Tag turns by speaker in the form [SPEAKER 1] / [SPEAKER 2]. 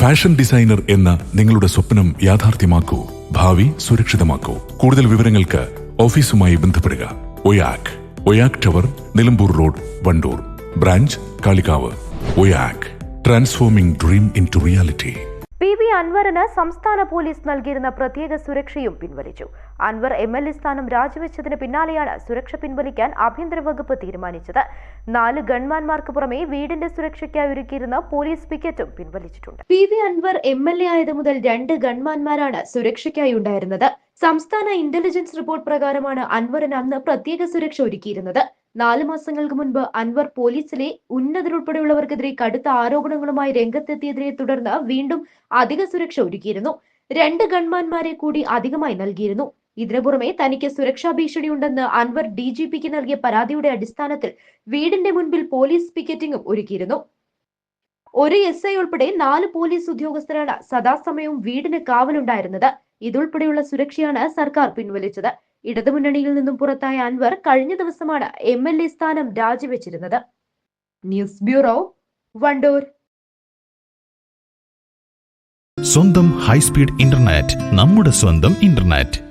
[SPEAKER 1] Fashion designer എന്ന നിങ്ങളുടെ സ്വപ്നം യാഥാർത്ഥ്യമാക്കൂ. ഭാവി സുരക്ഷിതമാക്കൂ. കൂടുതൽ വിവരങ്ങൾക്ക് ഓഫീസുമായി ബന്ധപ്പെടുക. Oyak. Oyak tower Nilambur road Wandoor. Branch Kalikavu. Oyak. Transforming dream in reality
[SPEAKER 2] അൻവറിന് സംസ്ഥാന പോലീസ് നൽകിയിരുന്ന പ്രത്യേക സുരക്ഷയും പിൻവലിച്ചു. അൻവർ എം എൽ എ സ്ഥാനം രാജിവെച്ചതിന് പിന്നാലെയാണ് സുരക്ഷ പിൻവലിക്കാൻ ആഭ്യന്തര വകുപ്പ് തീരുമാനിച്ചത്. നാല് ഗൺമാൻമാർക്ക് പുറമെ വീടിന്റെ സുരക്ഷയ്ക്കായി ഒരുക്കിയിരുന്ന പോലീസ് പിക്കറ്റും പിൻവലിച്ചിട്ടുണ്ട്. P V Anvar M L A ആയത് മുതൽ രണ്ട് ഗൺമാൻമാരാണ് സുരക്ഷയ്ക്കായി ഉണ്ടായിരുന്നത്. സംസ്ഥാന ഇന്റലിജൻസ് റിപ്പോർട്ട് പ്രകാരമാണ് അൻവറിന് അന്ന് പ്രത്യേക സുരക്ഷ ഒരുക്കിയിരുന്നത്. നാല് മാസങ്ങൾക്ക് മുൻപ് അൻവർ പോലീസിലെ ഉന്നതരുൾപ്പെടെയുള്ളവർക്കെതിരെ കടുത്ത ആരോപണങ്ങളുമായി രംഗത്തെത്തിയതിനെ തുടർന്ന് വീണ്ടും അധിക സുരക്ഷ ഒരുക്കിയിരുന്നു. രണ്ട് ഗൺമാൻമാരെ കൂടി അധികമായി നൽകിയിരുന്നു. ഇതിനു പുറമെ തനിക്ക് സുരക്ഷാ ഭീഷണിയുണ്ടെന്ന് അൻവർ ഡി ജി പിക്ക് നൽകിയ പരാതിയുടെ അടിസ്ഥാനത്തിൽ വീടിന്റെ മുൻപിൽ പോലീസ് പിക്കറ്റിംഗും ഒരുക്കിയിരുന്നു. ഒരു എസ് ഐ ഉൾപ്പെടെ നാല് പോലീസ് ഉദ്യോഗസ്ഥരാണ് സദാസമയവും വീടിന് കാവലുണ്ടായിരുന്നത്. ഇതുൾപ്പെടെയുള്ള സുരക്ഷയാണ് സർക്കാർ പിൻവലിച്ചത്. ഇടതുമുന്നണിയിൽ നിന്നും പുറത്തായ അൻവർ കഴിഞ്ഞ ദിവസമാണ് എം എൽ എ സ്ഥാനം രാജിവെച്ചിരുന്നത്. News bureau Wandoor.
[SPEAKER 3] സ്വന്തം ഹൈസ്പീഡ് ഇന്റർനെറ്റ് നമ്മുടെ സ്വന്തം ഇന്റർനെറ്റ്.